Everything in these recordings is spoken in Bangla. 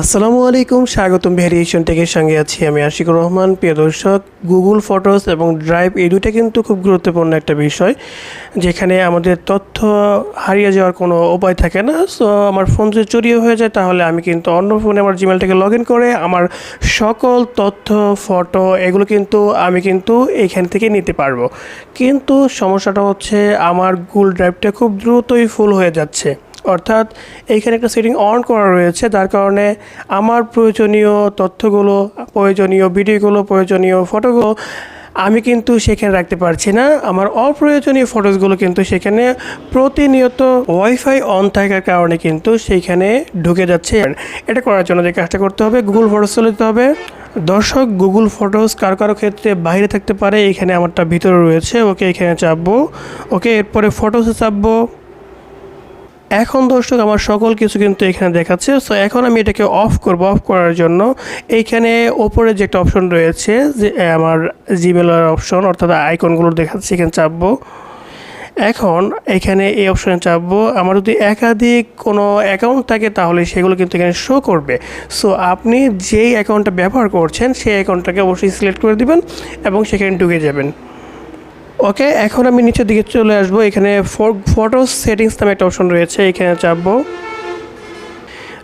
আসসালামু আলাইকুম, স্বাগতম ভ্যারিয়েশন টেকের সঙ্গে আছি আমি আশিকুর রহমান, প্রিয় দর্শক। গুগল ফটোস এবং ড্রাইভ এই দুইটা কিন্তু খুব গুরুত্বপূর্ণ একটা বিষয়, যেখানে আমাদের তথ্য হারিয়ে যাওয়ার কোনো উপায় থাকে না। সো আমার ফোন যদি চুরিও হয়ে যায়, তাহলে আমি কিন্তু অন্য ফোনে আমার জিমেলটাকে লগ ইন করে আমার সকল তথ্য ফটো এগুলো কিন্তু আমি কিন্তু এখান থেকে নিতে পারব। কিন্তু সমস্যাটা হচ্ছে, আমার গুগল ড্রাইভটা খুব দ্রুতই ফুল হয়ে যাচ্ছে। অর্থাৎ এইখানে একটা সেটিং অন করা রয়েছে, যার কারণে আমার প্রয়োজনীয় তথ্যগুলো, প্রয়োজনীয় ভিডিওগুলো, প্রয়োজনীয় ফটোগুলো আমি কিন্তু সেখানে রাখতে পারছি না। আমার অপ্রয়োজনীয় ফটোসগুলো কিন্তু সেখানে প্রতিনিয়ত ওয়াইফাই অন থাকার কারণে কিন্তু সেইখানে ঢুকে যাচ্ছে। এটা করার জন্য যে কাজটা করতে হবে গুগল ফটোস চলে যেতে হবে। দর্শক গুগল ফটোস কারও কারও ক্ষেত্রে বাইরে থাকতে পারে, এখানে আমারটা ভিতরে রয়েছে, ওকে এখানে চাপবো। ওকে, এরপরে ফটোসে চাপবো। এখন দর্শক, আমার সকল কিছু কিন্তু এখানে দেখাচ্ছে। সো এখন আমি এটাকে অফ করব অফ করার জন্য। এইখানে ওপরে যে একটা অপশন রয়েছে, যে আমার জিমেলের অপশন অর্থাৎ আইকনগুলো দেখাচ্ছে, এখানে চাপবো। এখন এখানে এই অপশনে চাপবো। আমার যদি একাধিক কোনো অ্যাকাউন্ট থাকে, তাহলে সেগুলো কিন্তু এখানে শো করবে। সো আপনি যেই অ্যাকাউন্টটা ব্যবহার করছেন, সেই অ্যাকাউন্টটাকে অবশ্যই সিলেক্ট করে দিবেন এবং সেখানে ঢুকে যাবেন। ওকে এখন আমি নিচের দিকে চলে আসব। এখানে ফটো সেটিংস নামে একটা অপশন রয়েছে, এখানে চাপবো।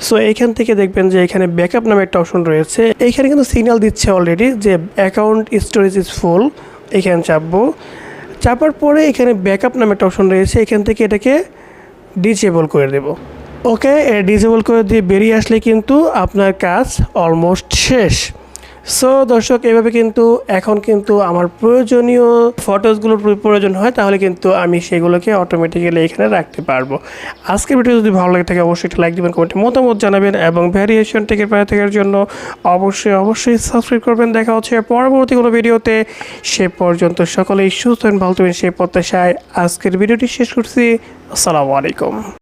সো এইখান থেকে দেখবেন যে এখানে ব্যাকআপ নামে একটা অপশন রয়েছে। এইখানে কিন্তু সিগন্যাল দিচ্ছে অলরেডি যে অ্যাকাউন্ট স্টোরেজ ইজ ফুল এখানে চাপবো। চাপার পরে এখানে ব্যাকআপ নামে একটা অপশন রয়েছে, এখান থেকে এটাকে ডিসেবল করে দেব। ওকে ডিসেবল করে দিয়ে বেরিয়ে আসলে কিন্তু আপনার কাজ অলমোস্ট শেষ। সো দর্শক, এভাবে কিন্তু এখন কিন্তু আমার প্রয়োজনীয় ফটোসগুলোর প্রয়োজন হয়, তাহলে কিন্তু আমি সেগুলোকে অটোমেটিক্যালি এখানে রাখতে পারব। আজকের ভিডিও যদি ভালো লাগে থাকে, অবশ্যই একটা লাইক দিবেন কমেন্টে মতামত জানাবেন এবং ভ্যারিয়েশন থেকে পায়ে থাকার জন্য অবশ্যই অবশ্যই সাবস্ক্রাইব করবেন। দেখা হচ্ছে পরবর্তী কোনো ভিডিওতে সে পর্যন্ত সকলেই সুস্থ ভালো থাকবেন সেই প্রত্যাশায় আজকের ভিডিওটি শেষ করছি। আসসালামু আলাইকুম।